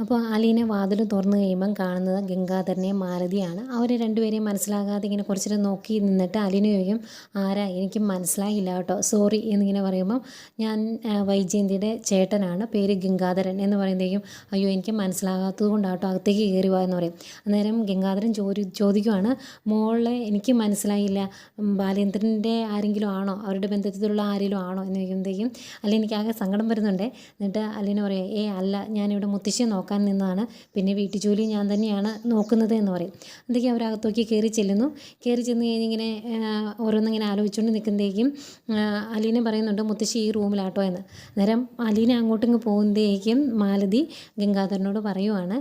അപ്പോൾ അലീനെ വാതിൽ തുറന്നു കഴിയുമ്പം കാണുന്നത് ഗംഗാധരനെയും മാലതിയാണ്. അവർ രണ്ടുപേരെയും മനസ്സിലാകാതെ ഇങ്ങനെ കുറച്ചിട്ട് നോക്കി നിന്നിട്ട് അലീന ചോദിക്കും ആരാ? എനിക്ക് മനസ്സിലായില്ല കേട്ടോ. സോറി എന്നിങ്ങനെ പറയുമ്പം ഞാൻ വൈജയന്തിയുടെ ചേട്ടനാണ്. പേര് ഗംഗാധരൻ എന്ന് പറയുമ്പോഴേക്കും അയ്യോ എനിക്ക് മനസ്സിലാകാത്തത് കൊണ്ടാട്ടോ അകത്തേക്ക് കയറി പോയെന്ന് പറയും. അന്നേരം ഗംഗാധരൻ ചോദി ചോദിക്കുവാണ് മോളെ എനിക്ക് മനസ്സിലായില്ല. ബാലേന്ദ്രന്റെ ആരെങ്കിലും ആണോ? അവരുടെ ബന്ധത്തിലുള്ള ആരെങ്കിലും ആണോ? എന്ന് ചോദിക്കുമ്പോഴത്തേക്കും അല്ലെ എനിക്ക് ആകെ സങ്കടം വരുന്നുണ്ട്. എന്നിട്ട് അലീന പറയുക ഏ അല്ല ഞാനിവിടെ മുത്തശ്ശിയെ നോക്കാൻ നിന്നതാണ് പിന്നെ വീട്ടു ജോലി ഞാൻ തന്നെയാണ് നോക്കുന്നത് എന്ന് പറയും. എന്തൊക്കെയാണ് അവരകത്തോക്കി കയറി ചെല്ലുന്നു. കയറി ചെന്ന് കഴിഞ്ഞിങ്ങനെ ഓരോന്നിങ്ങനെ ആലോചിച്ചുകൊണ്ട് നിൽക്കുമ്പോഴേക്കും അലീന പറയുന്നുണ്ട് മുത്തശ്ശി ഈ റൂമിലാട്ടോ എന്ന്. നേരം അലീന അങ്ങോട്ടിങ്ങ് പോകുമ്പോഴേക്കും മാലതി ഗംഗാധരനോട് പറയുവാണ്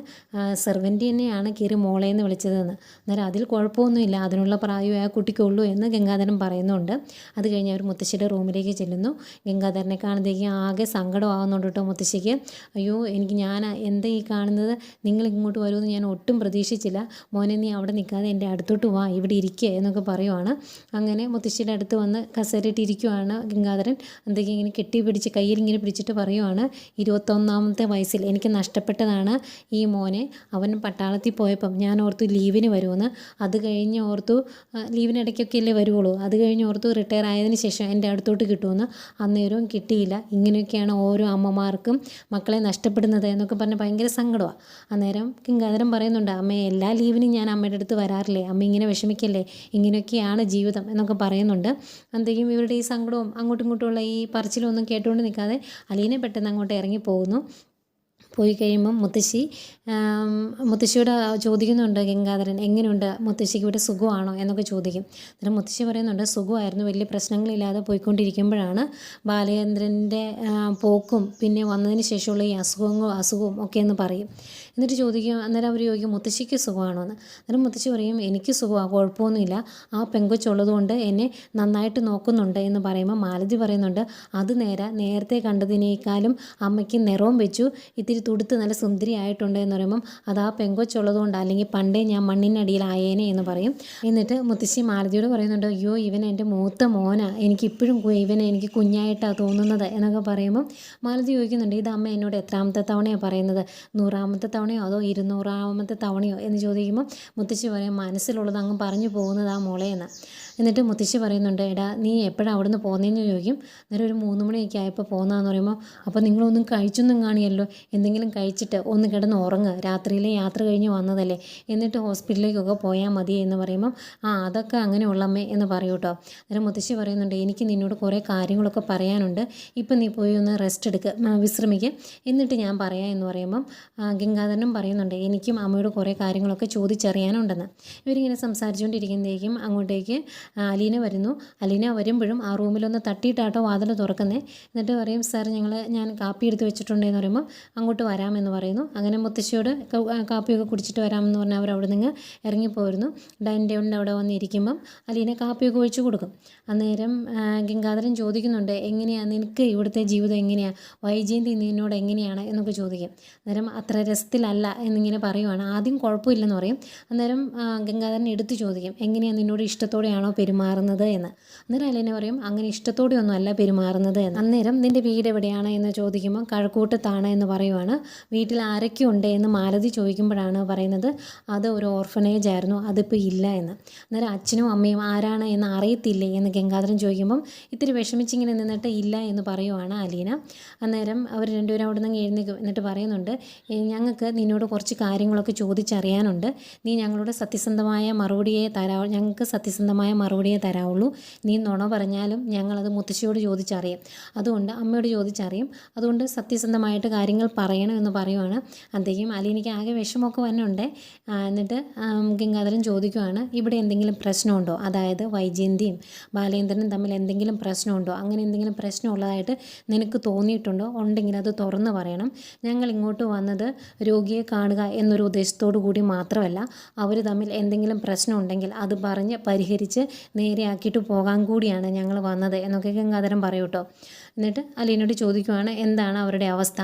സെർവന്റ് തന്നെയാണ് കയറി മോളെ എന്ന് വിളിച്ചതെന്ന്. അന്നേരം അതിൽ കുഴപ്പമൊന്നുമില്ല അതിനുള്ള പ്രായമേ ആ കുട്ടിക്കുള്ളൂ എന്ന് ഗംഗാധരൻ പറയുന്നുണ്ട്. അത് കഴിഞ്ഞ് അവർ മുത്തശ്ശിയുടെ റൂമിലേക്ക് ചെല്ലുന്നു. ഗംഗാധരനെ കാണുമ്പോഴേക്കും ആകെ സങ്കടമാകുന്നുണ്ട് കേട്ടോ മുത്തശ്ശിക്ക്. അയ്യോ എനിക്ക് ഞാൻ എന്താ കാണുന്നത്? നിങ്ങൾ ഇങ്ങോട്ട് വരുമെന്ന് ഞാൻ ഒട്ടും പ്രതീക്ഷിച്ചില്ല. മോനെ നീ അവിടെ നിൽക്കാതെ എന്റെ അടുത്തോട്ട് വാ. ഇവിടെ ഇരിക്കുക എന്നൊക്കെ പറയുവാണ്. അങ്ങനെ മുത്തശ്ശിയുടെ അടുത്ത് വന്ന് കസേരയിട്ട് ഇരിക്കുവാണ് ഗംഗാധരൻ. എന്തൊക്കെ ഇങ്ങനെ കെട്ടി പിടിച്ച് കയ്യിൽ ഇങ്ങനെ പിടിച്ചിട്ട് പറയുവാണ് ഇരുപത്തൊന്നാമത്തെ വയസ്സിൽ എനിക്ക് നഷ്ടപ്പെട്ടതാണ് ഈ മോനെ. അവൻ പട്ടാളത്തിൽ പോയപ്പം ഞാൻ ഓർത്തു ലീവിന് വരുമെന്ന്. അത് കഴിഞ്ഞ് ഓർത്തു ലീവിനിടയ്ക്കൊക്കെ അല്ലേ വരുവുള്ളൂ. അത് കഴിഞ്ഞ് ഓർത്തു റിട്ടയർ ആയതിനു ശേഷം എന്റെ അടുത്തോട്ട് കിട്ടുമെന്ന്. അന്നേരവും കിട്ടിയില്ല. ഇങ്ങനെയൊക്കെയാണ് ഓരോ അമ്മമാർക്കും മക്കളെ നഷ്ടപ്പെടുന്നത് എന്നൊക്കെ പറഞ്ഞ് ഭയങ്കര സങ്കടമാണ് അന്നേരം കിങ്കാതരം പറയുന്നുണ്ട് അമ്മേ എല്ലാ ലീവിനും ഞാൻ അമ്മയുടെ അടുത്ത് വരാറില്ലേ? അമ്മ ഇങ്ങനെ വിഷമിക്കല്ലേ? ഇങ്ങനെയൊക്കെയാണ് ജീവിതം എന്നൊക്കെ പറയുന്നുണ്ട്. എന്തെങ്കിലും ഇവരുടെ ഈ സങ്കടവും അങ്ങോട്ടും ഇങ്ങോട്ടുമുള്ള ഈ പറച്ചിലും ഒന്നും കേട്ടുകൊണ്ട് നിൽക്കാതെ അലീനെ പെട്ടെന്ന് അങ്ങോട്ട് ഇറങ്ങി പോകുന്നു. പോയി കഴിയുമ്പം മുത്തശ്ശി മുത്തശ്ശിയോട് ചോദിക്കുന്നുണ്ട് ഗംഗാധരൻ എങ്ങനെയുണ്ട് മുത്തശ്ശിക്ക് ഇവിടെ സുഖമാണോ എന്നൊക്കെ ചോദിക്കും. അന്നേരം മുത്തശ്ശി പറയുന്നുണ്ട് സുഖമായിരുന്നു വലിയ പ്രശ്നങ്ങളില്ലാതെ പോയിക്കൊണ്ടിരിക്കുമ്പോഴാണ് ബാലചന്ദ്രന്റെ പോക്കും പിന്നെ വന്നതിന് ശേഷമുള്ള ഈ അസുഖങ്ങളും അസുഖവും ഒക്കെ എന്ന് പറയും. എന്നിട്ട് ചോദിക്കും അന്നേരം അവർ ചോദിക്കും മുത്തശ്ശിക്ക് സുഖമാണോ? എന്ന്. അന്നേരം മുത്തശ്ശി പറയും എനിക്ക് സുഖമാണ് കുഴപ്പമൊന്നുമില്ല. ആ പെങ്കൊച്ചുള്ളതുകൊണ്ട് എന്നെ നന്നായിട്ട് നോക്കുന്നുണ്ട് എന്ന് പറയുമ്പോൾ മാലതി പറയുന്നുണ്ട് അത് നേരെ നേരത്തെ കണ്ടതിനേക്കാളും അമ്മയ്ക്ക് നിറവും വെച്ചു ഇത്തിരി തുടുത്ത് നല്ല സുന്ദരിയായിട്ടുണ്ട് എന്ന് പറയുമ്പം അത് ആ പെങ്കൊച്ചുള്ളത് കൊണ്ട് അല്ലെങ്കിൽ പണ്ടേ ഞാൻ മണ്ണിനടിയിലായേനെ എന്ന് പറയും. എന്നിട്ട് മുത്തശ്ശി മാലതിയോട് പറയുന്നുണ്ട് അയ്യോ ഇവൻ എന്റെ മൂത്ത മോന. എനിക്കിപ്പോഴും ഇവനെ എനിക്ക് കുഞ്ഞായിട്ടാണ് തോന്നുന്നത് എന്നൊക്കെ പറയുമ്പം മാലതി ചോദിക്കുന്നുണ്ട് ഇത് അമ്മ എന്നോട് എത്രാമത്തെ തവണയാണ് പറയുന്നത്? നൂറാമത്തെ തവണയോ അതോ ഇരുന്നൂറാമത്തെ തവണയോ? എന്ന് ചോദിക്കുമ്പോൾ മുത്തശ്ശി പറയും മനസ്സിലുള്ളത് അങ്ങ് പറഞ്ഞു പോകുന്നത് ആ മോളെ എന്ന്. എന്നിട്ട് മുത്തശ്ശി പറയുന്നുണ്ട് എടാ നീ എപ്പോഴാണ് അവിടുന്ന് പോകുന്നതെന്ന് ചോദിക്കും. അന്നേരം ഒരു മൂന്ന് മണിയൊക്കെ ആയപ്പോൾ പോകുന്നതെന്ന് പറയുമ്പോൾ അപ്പോൾ നിങ്ങളൊന്നും കഴിച്ചൊന്നും കാണിയല്ലോ? എന്തെങ്കിലും കഴിച്ചിട്ട് ഒന്ന് കിടന്ന് ഉറങ്ങുക രാത്രിയിലെ യാത്ര കഴിഞ്ഞ് വന്നതല്ലേ. എന്നിട്ട് ഹോസ്പിറ്റലിലേക്കൊക്കെ പോയാൽ മതി എന്ന് പറയുമ്പം ആ അതൊക്കെ അങ്ങനെ ഉള്ളമ്മേ എന്ന് പറയൂ കേട്ടോ അന്നേരം മുത്തശ്ശി പറയുന്നുണ്ട് എനിക്ക് നിന്നോട് കുറേ കാര്യങ്ങളൊക്കെ പറയാനുണ്ട്. ഇപ്പം നീ പോയി ഒന്ന് റെസ്റ്റ് എടുക്കുക വിശ്രമിക്കുക എന്നിട്ട് ഞാൻ പറയാം എന്ന് പറയുമ്പം ഗംഗാധരനും പറയുന്നുണ്ട് എനിക്കും അമ്മയോട് കുറേ കാര്യങ്ങളൊക്കെ ചോദിച്ചറിയാനുണ്ടെന്ന്. ഇവരിങ്ങനെ സംസാരിച്ചുകൊണ്ടിരിക്കുമ്പോഴേക്കും അങ്ങോട്ടേക്ക് അലീന വരുന്നു. അലീന വരുമ്പോഴും ആ റൂമിലൊന്ന് തട്ടിയിട്ടാട്ടോ വാതിൽ തുറക്കുന്നത് എന്നിട്ട് പറയും സാർ ഞങ്ങൾ ഞാൻ കാപ്പി എടുത്ത് വെച്ചിട്ടുണ്ടെന്ന് പറയുമ്പോൾ അങ്ങോട്ട് വരാമെന്ന് പറയുന്നു. അങ്ങനെ മുത്തശ്ശിയോട് കാപ്പിയൊക്കെ കുടിച്ചിട്ട് വരാമെന്ന് പറഞ്ഞാൽ അവർ അവിടെ നിന്ന് ഇറങ്ങിപ്പോയിരുന്നു ഡൈനിങ് ടേബിളിന്റെ അവിടെ വന്ന് ഇരിക്കുമ്പം അലീന കാപ്പിയൊക്കെ ഒഴിച്ചു കൊടുക്കും. അന്നേരം ഗംഗാധരൻ ചോദിക്കുന്നുണ്ട് എങ്ങനെയാണ് നിനക്ക് ഇവിടുത്തെ ജീവിതം എങ്ങനെയാണ് വൈജയന്തി നിന്നോട് എങ്ങനെയാണ്? എന്നൊക്കെ ചോദിക്കും. അന്നേരം അത്ര രസത്തിലല്ല എന്നിങ്ങനെ പറയുവാണ്. ആദ്യം കുഴപ്പമില്ലെന്ന് പറയും. അന്നേരം ഗംഗാധരൻ എടുത്തു ചോദിക്കും എങ്ങനെയാണ് നിന്നോട് ഇഷ്ടത്തോടെയാണോ പെരുമാറുന്നത്? എന്ന്. അന്നേരം അലീന പറയും അങ്ങനെ ഇഷ്ടത്തോടെ ഒന്നും അല്ല പെരുമാറുന്നത് എന്ന്. അന്നേരം നിന്റെ വീട് എവിടെയാണ്? എന്ന് ചോദിക്കുമ്പോൾ കഴക്കൂട്ടത്താണ് എന്ന് പറയുവാണ്. വീട്ടിൽ ആരൊക്കെ ഉണ്ട് എന്ന് മാലതി ചോദിക്കുമ്പോഴാണ് പറയുന്നത് അത് ഒരു ഓർഫനേജ് ആയിരുന്നു അതിപ്പോൾ ഇല്ല എന്ന്. അന്നേരം അച്ഛനും അമ്മയും ആരാണ് എന്ന് അറിയത്തില്ലേ എന്ന് ഗംഗാധരൻ ചോദിക്കുമ്പം ഇത്തിരി വിഷമിച്ചിങ്ങനെ നിന്നിട്ട് ഇല്ല എന്ന് പറയുവാണ് അലീന. അന്നേരം അവർ രണ്ടുപേരും അവിടെ നിന്ന് എഴുന്നേക്കും എന്നിട്ട് പറയുന്നുണ്ട് ഞങ്ങൾക്ക് നിന്നോട് കുറച്ച് കാര്യങ്ങളൊക്കെ ചോദിച്ചറിയാനുണ്ട്. നീ ഞങ്ങളോട് സത്യസന്ധമായ മറുപടിയെ തരാ ഞങ്ങൾക്ക് സത്യസന്ധമായ മറുപടിയെ തരാവുള്ളൂ. നീ നുണ പറഞ്ഞാലും ഞങ്ങളത് മുത്തശ്ശിയോട് ചോദിച്ചറിയാം. അതുകൊണ്ട് അമ്മയോട് ചോദിച്ചറിയും. അതുകൊണ്ട് സത്യസന്ധമായിട്ട് കാര്യങ്ങൾ പറയണം എന്ന് പറയുവാണ്. അദ്ദേഹം അലീനയ്ക്ക് ആകെ വിഷമമൊക്കെ വന്നുണ്ട് എന്നിട്ട് ഗംഗാധരൻ ചോദിക്കുവാണ് ഇവിടെ എന്തെങ്കിലും പ്രശ്നമുണ്ടോ? അതായത് വൈജയന്തിയും ബാലേന്ദ്രനും തമ്മിൽ എന്തെങ്കിലും പ്രശ്നമുണ്ടോ? അങ്ങനെ എന്തെങ്കിലും പ്രശ്നമുള്ളതായിട്ട് നിനക്ക് തോന്നിയിട്ടുണ്ടോ? ഉണ്ടെങ്കിൽ അത് തുറന്ന് പറയണം. ഞങ്ങൾ ഇങ്ങോട്ട് വന്നത് രോഗിയെ കാണുക എന്നൊരു ഉദ്ദേശത്തോടു കൂടി മാത്രമല്ല അവർ തമ്മിൽ എന്തെങ്കിലും പ്രശ്നം ഉണ്ടെങ്കിൽ അത് പറഞ്ഞ് പരിഹരിച്ച് നേരെയാക്കിയിട്ട് പോകാൻ കൂടിയാണ് ഞങ്ങൾ വന്നത് എന്നൊക്കെ ഗംഗാധരൻ പറയൂട്ടോ. എന്നിട്ട് അലീനോട് ചോദിക്കുവാണ് എന്താണ് അവരുടെ അവസ്ഥ?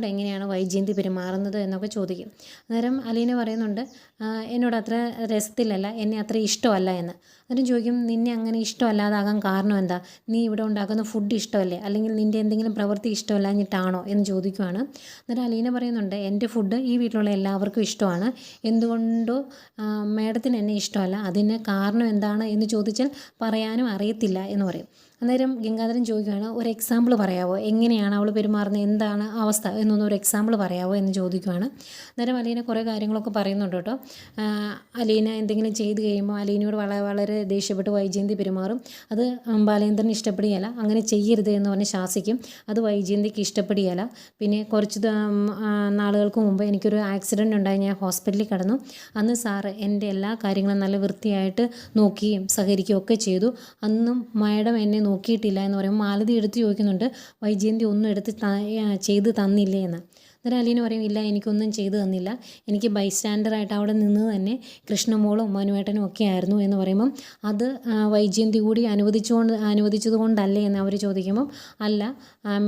അലീനയോട് എങ്ങനെയാണ് വൈജയന്തി പെരുമാറുന്നത് എന്നൊക്കെ ചോദിക്കും. അന്നേരം അലീന പറയുന്നുണ്ട് "ആ, എന്നോട് അത്ര രസത്തിലല്ല എന്നെ അത്ര ഇഷ്ടമല്ല എന്ന്. അന്നേരം ചോദിക്കും നിന്നെ അങ്ങനെ ഇഷ്ടമല്ലാതാകാൻ കാരണം എന്താ? നീ ഇവിടെ ഉണ്ടാക്കുന്ന ഫുഡ് ഇഷ്ടമല്ലേ? അല്ലെങ്കിൽ നിന്റെ എന്തെങ്കിലും പ്രവൃത്തി ഇഷ്ടമല്ലാഞ്ഞിട്ടാണോ? എന്ന് ചോദിക്കുവാണ്. അന്നേരം അലീന പറയുന്നുണ്ട് എന്റെ ഫുഡ് ഈ വീട്ടിലുള്ള എല്ലാവർക്കും ഇഷ്ടമാണ്. എന്തുകൊണ്ടോ മേഡത്തിന് എന്നെ ഇഷ്ടമല്ല. അതിന് കാരണം എന്താണ്? എന്ന് ചോദിച്ചാൽ പറയാനും അറിയത്തില്ല എന്ന് പറയും. അന്നേരം ഗംഗാധരൻ ചോദിക്കുകയാണ് ഒരു എക്സാമ്പിൾ പറയാവോ? എങ്ങനെയാണ് അവൾ പെരുമാറുന്നത്? എന്താണ് അവസ്ഥ? എന്നൊന്നും ഒരു എക്സാമ്പിൾ പറയാവോ എന്ന് ചോദിക്കുകയാണ് അന്നേരം അലീന കുറേ കാര്യങ്ങളൊക്കെ പറയുന്നുണ്ട് കേട്ടോ. അലീന എന്തെങ്കിലും ചെയ്ത് കഴിയുമ്പോൾ അലീനയോട് വളരെ വളരെ ദേഷ്യപ്പെട്ട് വൈജയന്തി പെരുമാറും. അത് ബാലേന്ദ്രന് ഇഷ്ടപ്പെടുകയല്ല അങ്ങനെ ചെയ്യരുത് എന്ന് പറഞ്ഞ് ശാസിക്കും. അത് വൈജയന്തിക്ക് ഇഷ്ടപ്പെടുകയല്ല പിന്നെ കുറച്ച് നാളുകൾക്ക് മുമ്പ് എനിക്കൊരു ആക്സിഡന്റ് ഉണ്ടായി. ഞാൻ ഹോസ്പിറ്റലിൽ കിടന്നു. അന്ന് സാറ് എന്റെ എല്ലാ കാര്യങ്ങളും നല്ല വൃത്തിയായിട്ട് നോക്കുകയും സഹകരിക്കുകയും ഒക്കെ ചെയ്തു. അന്നും മാഡം എന്നെ നോക്കിയിട്ടില്ല എന്ന് പറയുമ്പോൾ മാലതി എടുത്ത് ചോദിക്കുന്നുണ്ട് വൈജയന്തി ഒന്നും എടുത്ത് ചെയ്ത് തന്നില്ലേ എന്ന്. അന്നേരം അലീന പറയും ഇല്ല എനിക്കൊന്നും ചെയ്തു തന്നില്ല. എനിക്ക് ബൈസ്റ്റാൻഡറായിട്ട് അവിടെ നിന്ന് തന്നെ കൃഷ്ണമോളും മനുവേട്ടനും ഒക്കെ ആയിരുന്നു എന്ന് പറയുമ്പം അത് വൈജയന്തി കൂടി അനുവദിച്ചുകൊണ്ട് അനുവദിച്ചത് കൊണ്ടല്ലേ എന്ന് അവർ ചോദിക്കുമ്പം അല്ല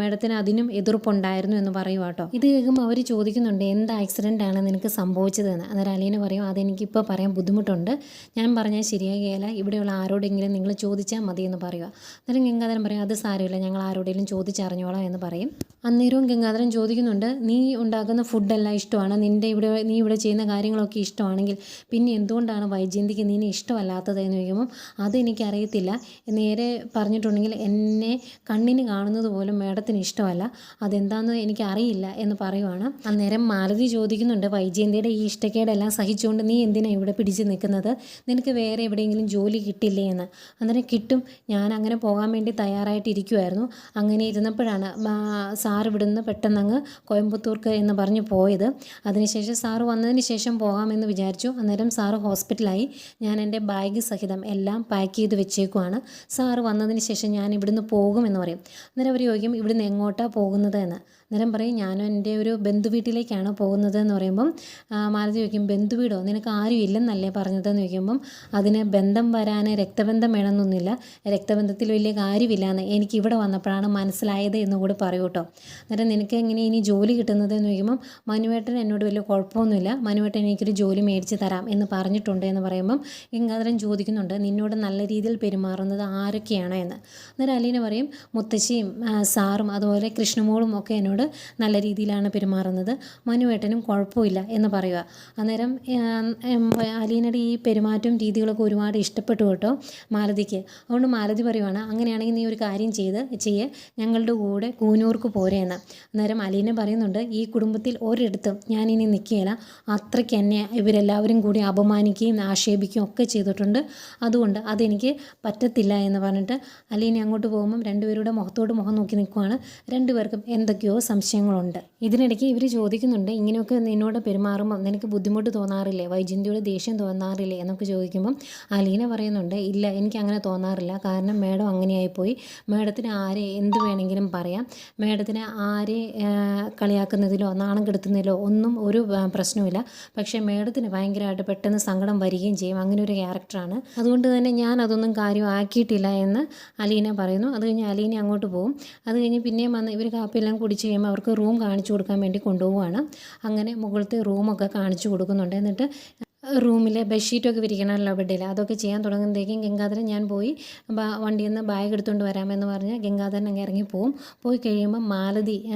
മേഡത്തിന് അതിനും എതിർപ്പുണ്ടായിരുന്നു എന്ന് പറയും കേട്ടോ ഇത് കേൾക്കുമ്പോൾ അവർ ചോദിക്കുന്നുണ്ട് എന്ത് ആക്സിഡന്റ് ആണ് നിനക്ക് സംഭവിച്ചതെന്ന് അന്നേരം അലീന പറയും അതെനിക്കിപ്പോൾ പറയാൻ ബുദ്ധിമുട്ടുണ്ട്. ഞാൻ പറഞ്ഞാൽ ശരിയാകുകയില്ല ഇവിടെയുള്ള ആരോടെങ്കിലും നിങ്ങൾ ചോദിച്ചാൽ മതി എന്ന് പറയുക അന്നേരം ഗംഗാധരൻ പറയും അത് സാരമില്ല. ഞങ്ങൾ ആരോടെങ്കിലും ചോദിച്ചറിഞ്ഞോളാം എന്ന് പറയും. അന്നേരവും ഗംഗാധരൻ ചോദിക്കുന്നുണ്ട് നീ ഉണ്ടാക്കുന്ന ഫുഡെല്ലാം ഇഷ്ടമാണ്. നിന്റെ ഇവിടെ നീ ഇവിടെ ചെയ്യുന്ന കാര്യങ്ങളൊക്കെ ഇഷ്ടമാണെങ്കിൽ പിന്നെ എന്തുകൊണ്ടാണ് വൈജയന്തിക്ക് നിന്നെ ഇഷ്ടമല്ലാത്തത് എന്ന് ചോദിക്കുമ്പം അതെനിക്കറിയത്തില്ല നേരെ പറഞ്ഞിട്ടുണ്ടെങ്കിൽ എന്നെ കണ്ണിന് കാണുന്നത് പോലും മേഡത്തിന് ഇഷ്ടമല്ല. അതെന്താണെന്ന് എനിക്കറിയില്ല എന്ന് പറയുവാണ്. അന്നേരം മാലതി ചോദിക്കുന്നുണ്ട് വൈജയന്തിയുടെ ഈ ഇഷ്ടക്കേടെല്ലാം സഹിച്ചുകൊണ്ട് നീ എന്തിനാണ് ഇവിടെ പിടിച്ച് നിൽക്കുന്നത്? നിനക്ക് വേറെ എവിടെയെങ്കിലും ജോലി കിട്ടില്ലേ എന്ന്? അന്നേരം കിട്ടും. ഞാൻ അങ്ങനെ പോകാൻ വേണ്ടി തയ്യാറായിട്ടിരിക്കുമായിരുന്നു അങ്ങനെ ഇരുന്നപ്പോഴാണ് സാർ ഇവിടുന്ന് പെട്ടെന്ന് അങ്ങ് കോയമ്പത്തൂർക്ക് എന്ന് പറഞ്ഞ് പോയത്. അതിനുശേഷം സാറ് വന്നതിന് ശേഷം പോകാമെന്ന് വിചാരിച്ചു. അന്നേരം സാറ് ഹോസ്പിറ്റലായി. ഞാൻ എന്റെ ബാഗ് സഹിതം എല്ലാം പാക്ക് ചെയ്ത് വെച്ചേക്കുവാണ്. സാറ് വന്നതിന് ശേഷം ഞാൻ ഇവിടുന്ന് പോകുമെന്ന് പറയും. അന്നേരം അവർ ചോദിക്കും ഇവിടുന്ന് എങ്ങോട്ടാണ് പോകുന്നത്? എന്ന്. അന്നേരം പറയും ഞാനും എന്റെ ഒരു ബന്ധു വീട്ടിലേക്കാണ് പോകുന്നത് എന്ന് പറയുമ്പം മാലതി ചോദിക്കും ബന്ധു വീടോ നിനക്ക് ആരും ഇല്ലെന്നല്ലേ പറഞ്ഞതെന്ന് ചോദിക്കുമ്പം അതിന് ബന്ധം വരാൻ രക്തബന്ധം വേണമെന്നൊന്നുമില്ല. രക്തബന്ധത്തിൽ വലിയ കാര്യമില്ല എന്ന് എനിക്ക് ഇവിടെ വന്നപ്പോഴാണ് മനസ്സിലായത് എന്ന് കൂടി പറയൂ കേട്ടോ അന്നേരം നിനക്ക് എങ്ങനെ ഇനി ജോലി കിട്ടുന്നത് എന്ന് ചോദിക്കുമ്പം മനുവേട്ടൻ എന്നോട് വലിയ കുഴപ്പമൊന്നുമില്ല. മനുവേട്ടൻ എനിക്കൊരു ജോലി മേടിച്ച് തരാം എന്ന് പറഞ്ഞിട്ടുണ്ട് എന്ന് പറയുമ്പം ഗംഗാധരൻ ചോദിക്കുന്നുണ്ട് നിന്നോട് നല്ല രീതിയിൽ പെരുമാറുന്നത് ആരൊക്കെയാണ്? എന്ന്. അന്നേരം അലീന പറയും മുത്തശ്ശിയും സാറും അതുപോലെ കൃഷ്ണമോളും ഒക്കെ എന്നോട് നല്ല രീതിയിലാണ് പെരുമാറുന്നത്. മനുവേട്ടനും കുഴപ്പമില്ല എന്ന് പറയുക. അന്നേരം അലീനയുടെ ഈ പെരുമാറ്റവും രീതികളൊക്കെ ഒരുപാട് ഇഷ്ടപ്പെട്ടു കേട്ടോ മാലതിക്ക്. അതുകൊണ്ട് മാലതി പറയുവാണ് അങ്ങനെയാണെങ്കിൽ നീ ഒരു കാര്യം ചെയ്ത് ചെയ്യേ. ഞങ്ങളുടെ കൂടെ കൂനൂർക്ക് പോരേന്ന് അന്നേരം അലീന പറയുന്നുണ്ട് ഈ കുടുംബത്തിൽ ഒരിടത്തും ഞാനിനി നിൽക്കുകയില്ല. അത്രയ്ക്ക് എന്നെ ഇവരെല്ലാവരും കൂടി അപമാനിക്കുകയും ആക്ഷേപിക്കുകയും ഒക്കെ ചെയ്തിട്ടുണ്ട്. അതുകൊണ്ട് അതെനിക്ക് പറ്റത്തില്ല എന്ന് പറഞ്ഞിട്ട് അലീന അങ്ങോട്ട് പോകുമ്പം രണ്ടുപേരുടെ മുഖത്തോട് മുഖം നോക്കി നിൽക്കുവാണ്. രണ്ടുപേർക്കും എന്തൊക്കെയോ സംശയങ്ങളുണ്ട്. ഇതിനിടയ്ക്ക് ഇവർ ചോദിക്കുന്നുണ്ട് ഇങ്ങനെയൊക്കെ നിന്നോട് പെരുമാറുമ്പോൾ നിനക്ക് ബുദ്ധിമുട്ട് തോന്നാറില്ലേ? വൈജന്തിയോട് ദേഷ്യം തോന്നാറില്ലേ? എന്നൊക്കെ ചോദിക്കുമ്പം അലീന പറയുന്നുണ്ട് ഇല്ല എനിക്ക് അങ്ങനെ തോന്നാറില്ല. കാരണം മേഡം അങ്ങനെയായിപ്പോയി. മേഡത്തിന് ആരെ എന്ത് വേണമെങ്കിലും പറയാം. മേഡത്തിന് ആരെ കളിയാക്കുന്നതിലോ നാണം കെടുത്തുന്നതിലോ ഒന്നും ഒരു പ്രശ്നവുമില്ല. പക്ഷേ മേഡത്തിന് ഭയങ്കരമായിട്ട് പെട്ടെന്ന് സങ്കടം വരികയും ചെയ്യും. അങ്ങനെ ഒരു ക്യാരക്ടറാണ്. അതുകൊണ്ട് തന്നെ ഞാൻ അതൊന്നും കാര്യമാക്കിയിട്ടില്ല എന്ന് അലീന പറയുന്നു. അത് കഴിഞ്ഞ് അലീന അങ്ങോട്ട് പോകും അത് കഴിഞ്ഞ് പിന്നെയും വന്ന് ഇവർ കാപ്പിയെല്ലാം കുടിച്ച് അവർക്ക് റൂം കാണിച്ചു കൊടുക്കാൻ വേണ്ടി കൊണ്ടുപോവുകയാണ്. അങ്ങനെ മുകളിലത്തെ റൂമൊക്കെ കാണിച്ചു കൊടുക്കുന്നുണ്ട്. എന്നിട്ട് റൂമിൽ ബെഡ്ഷീറ്റൊക്കെ വിരിക്കണമല്ലോ ബെഡിൽ അതൊക്കെ ചെയ്യാൻ തുടങ്ങുമ്പോഴത്തേക്കും ഗംഗാധരൻ ഞാൻ പോയി വണ്ടിയിൽ നിന്ന് ബാഗ് എടുത്തുകൊണ്ട് വരാമെന്ന് പറഞ്ഞ് ഗംഗാധരൻ അങ്ങ് ഇറങ്ങി പോവും. പോയി കഴിയുമ്പോൾ മാലതി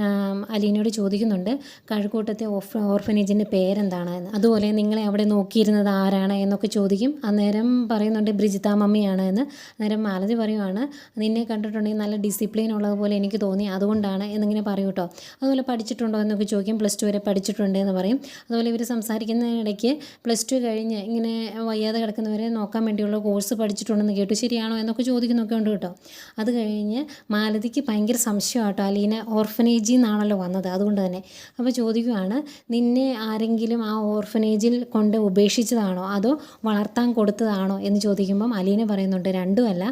അലീനോട് ചോദിക്കുന്നുണ്ട് കഴക്കൂട്ടത്തെ ഓഫ് ഓർഫനേജിന്റെ പേരെന്താണ്? എന്ന്. അതുപോലെ നിങ്ങളെ അവിടെ നോക്കിയിരുന്നത് ആരാണ്? എന്നൊക്കെ ചോദിക്കും. അന്നേരം പറയുന്നുണ്ട് ബ്രിജിത മമ്മിയാണ് എന്ന്. അന്നേരം മാലതി പറയുവാണ് നിന്നെ കണ്ടിട്ടുണ്ടെങ്കിൽ നല്ല ഡിസിപ്ലിൻ ഉള്ളതുപോലെ എനിക്ക് തോന്നി അതുകൊണ്ടാണ് എന്നിങ്ങനെ പറയൂ കേട്ടോ. അതുപോലെ പഠിച്ചിട്ടുണ്ടോ? എന്നൊക്കെ ചോദിക്കും പ്ലസ് ടു വരെ പഠിച്ചിട്ടുണ്ട് എന്ന് പറയും. അതുപോലെ ഇവർ സംസാരിക്കുന്നതിനിടയ്ക്ക് പ്ലസ് ടു കഴിഞ്ഞ് ഇങ്ങനെ വയ്യാതെ കിടക്കുന്നവരെ നോക്കാൻ വേണ്ടിയുള്ള കോഴ്സ് പഠിച്ചിട്ടുണ്ടെന്ന് കേട്ടു. ശരിയാണോ എന്നൊക്കെ ചോദിക്കുന്നൊക്കെ ഉണ്ട് കേട്ടോ. അത് കഴിഞ്ഞ് മാലതിക്ക് ഭയങ്കര സംശയം കേട്ടോ. അലീന ഓർഫനേജിൽ നിന്നാണല്ലോ വന്നത്. അതുകൊണ്ട് തന്നെ. അപ്പോൾ ചോദിക്കുകയാണ് നിന്നെ ആരെങ്കിലും ആ ഓർഫനേജിൽ കൊണ്ട് ഉപേക്ഷിച്ചതാണോ? അതോ വളർത്താൻ കൊടുത്തതാണോ എന്ന് ചോദിക്കുമ്പം അലീന പറയുന്നുണ്ട് രണ്ടുമല്ല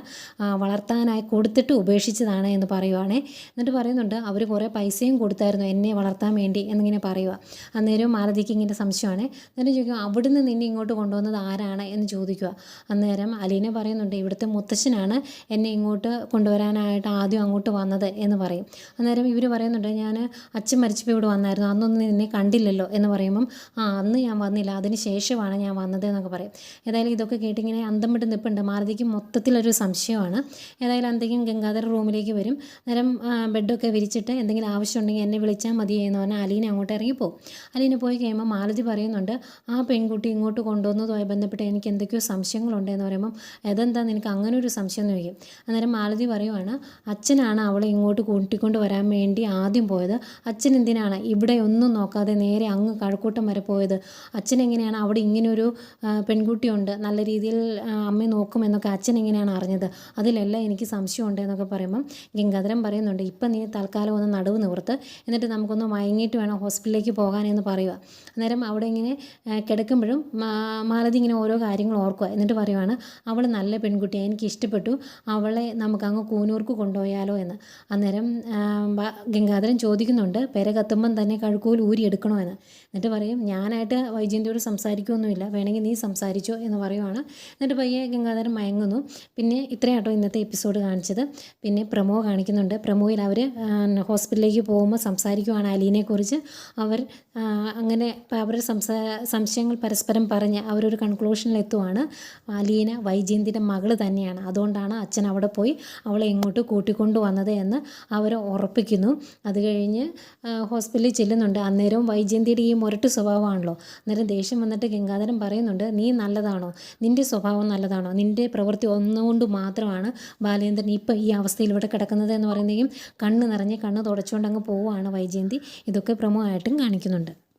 വളർത്താനായി കൊടുത്തിട്ട് ഉപേക്ഷിച്ചതാണ് എന്ന് പറയുവാണേ. എന്നിട്ട് പറയുന്നുണ്ട് അവർ കുറേ പൈസയും കൊടുത്തായിരുന്നു എന്നെ വളർത്താൻ വേണ്ടി എന്നിങ്ങനെ പറയുക അന്നേരം മാലതിക്ക് ഇങ്ങനെ സംശയമാണ്. എന്നിട്ട് ചോദിക്കും അവിടുന്ന് നിന്നെ എന്നെ ഇങ്ങോട്ട് കൊണ്ടുവന്നത് ആരാണ് എന്ന് ചോദിക്കുക. അന്നേരം അലീന പറയുന്നുണ്ട് ഇവിടുത്തെ മുത്തശ്ശനാണ് എന്നെ ഇങ്ങോട്ട് കൊണ്ടുവരാനായിട്ട് ആദ്യം അങ്ങോട്ട് വന്നത് എന്ന് പറയും. അന്നേരം ഇവർ പറയുന്നുണ്ട് ഞാൻ അച്ഛൻ മരിച്ചപ്പോൾ ഇവിടെ വന്നായിരുന്നു അന്നൊന്നും നിന്നെ കണ്ടില്ലല്ലോ എന്ന് പറയുമ്പം ആ അന്ന് ഞാൻ വന്നില്ല അതിന് ശേഷമാണ് ഞാൻ വന്നത് എന്നൊക്കെ പറയും. ഏതായാലും ഇതൊക്കെ കേട്ടിങ്ങനെ അന്തം വിട്ട് നിൽപ്പുണ്ട് മാലതിക്ക് മൊത്തത്തിലൊരു സംശയമാണ്. ഏതായാലും എന്തെങ്കിലും ഗംഗാധര റൂമിലേക്ക് വരും. നേരം ബെഡൊക്കെ വിരിച്ചിട്ട് എന്തെങ്കിലും ആവശ്യമുണ്ടെങ്കിൽ എന്നെ വിളിച്ചാൽ മതി എന്ന് പറഞ്ഞാൽ അലീന അങ്ങോട്ട് ഇറങ്ങിപ്പോവും. അലീന പോയി കഴിയുമ്പോൾ മാലതി പറയുന്നുണ്ട് ആ പെൺകുട്ടി ഇങ്ങോട്ട് കൊണ്ടുവന്നതുമായി ബന്ധപ്പെട്ട് എനിക്ക് എന്തൊക്കെയോ സംശയങ്ങളുണ്ട് എന്ന് പറയുമ്പം അതെന്താ നിനക്ക് അങ്ങനെ ഒരു സംശയം എന്ന് ചോദിക്കും. അന്നേരം മാലതി പറയുവാണ് അച്ഛനാണ് അവളെ ഇങ്ങോട്ട് കൂട്ടിക്കൊണ്ട് വരാൻ വേണ്ടി ആദ്യം പോയത്. അച്ഛൻ എന്തിനാണ് ഇവിടെ ഒന്നും നോക്കാതെ നേരെ അങ്ങ് കഴക്കൂട്ടം വരെ പോയത്? അച്ഛൻ എങ്ങനെയാണ് അവിടെ ഇങ്ങനൊരു പെൺകുട്ടിയുണ്ട്. നല്ല രീതിയിൽ അമ്മ നോക്കുമെന്നൊക്കെ അച്ഛൻ എങ്ങനെയാണ് അറിഞ്ഞത്? അതിലെല്ലാം എനിക്ക് സംശയമുണ്ട് എന്നൊക്കെ പറയുമ്പം ഗംഗാധരൻ പറയുന്നുണ്ട് ഇപ്പം നീ തൽക്കാലം ഒന്ന് നടുവ് നിവർത്ത്. എന്നിട്ട് നമുക്കൊന്ന് മയങ്ങിയിട്ട് വേണം ഹോസ്പിറ്റലിലേക്ക് പോകാനെന്ന് പറയുക. അന്നേരം അവിടെ ഇങ്ങനെ കിടക്കുമ്പോഴും മാലതി ഇങ്ങനെ ഓരോ കാര്യങ്ങൾ ഓർക്കുക എന്നിട്ട് പറയുവാണ് അവൾ നല്ല പെൺകുട്ടിയാണ് എനിക്ക് ഇഷ്ടപ്പെട്ടു അവളെ നമുക്ക് അങ്ങ് കൂനൂർക്ക് കൊണ്ടുപോയാലോ എന്ന്. അന്നേരം ഗംഗാധരൻ ചോദിക്കുന്നുണ്ട് പെര കത്തുമ്പം തന്നെ കഴുക്കൂൽ ഊരിയെടുക്കണോ എന്ന്? എന്നിട്ട് പറയും ഞാനായിട്ട് വൈജയന്തിയോട് സംസാരിക്കുകയൊന്നുമില്ല വേണമെങ്കിൽ നീ സംസാരിച്ചോ എന്ന് പറയുവാണ്. എന്നിട്ട് പയ്യെ ഗംഗാധരൻ മയങ്ങുന്നു. പിന്നെ ഇത്രയാട്ടോ ഇന്നത്തെ എപ്പിസോഡ് കാണിച്ചത്. പിന്നെ പ്രമോ കാണിക്കുന്നുണ്ട്. പ്രമോയിൽ അവർ ഹോസ്പിറ്റലിലേക്ക് പോകുമ്പോൾ സംസാരിക്കുവാണ് അലീനെക്കുറിച്ച് അവർ അങ്ങനെ അവരുടെ സംശയങ്ങൾ പരസ്പരം പറഞ്ഞ് അവരൊരു കൺക്ലൂഷനിലെത്തുവാണ് അലീന മകൾ മകൾ തന്നെയാണ്. അതുകൊണ്ടാണ് അച്ഛൻ അവിടെ പോയി അവളെ ഇങ്ങോട്ട് കൂട്ടിക്കൊണ്ടു വന്നത് എന്ന് അവരെ ഉറപ്പിക്കുന്നു. അത് കഴിഞ്ഞ് ഹോസ്പിറ്റലിൽ ചെല്ലുന്നുണ്ട്. അന്നേരവും വൈജയന്തിയുടെ ഈ മുരട്ട് സ്വഭാവമാണല്ലോ. അന്നേരം ദേഷ്യം വന്നിട്ട് ഗംഗാധരൻ പറയുന്നുണ്ട് നീ നല്ലതാണോ? നിന്റെ സ്വഭാവം നല്ലതാണോ? നിന്റെ പ്രവൃത്തി ഒന്നുകൊണ്ട് മാത്രമാണ് ബാലേന്ദ്രൻ ഇപ്പം ഈ അവസ്ഥയിൽ ഇവിടെ കിടക്കുന്നത് എന്ന് പറയുന്നതും കണ്ണ് നിറഞ്ഞ് കണ്ണ് തുടച്ചുകൊണ്ട് അങ്ങ് പോവുകയാണ് വൈജയന്തി. ഇതൊക്കെ പ്രമുഖമായിട്ടും കാണിക്കുന്നുണ്ട്.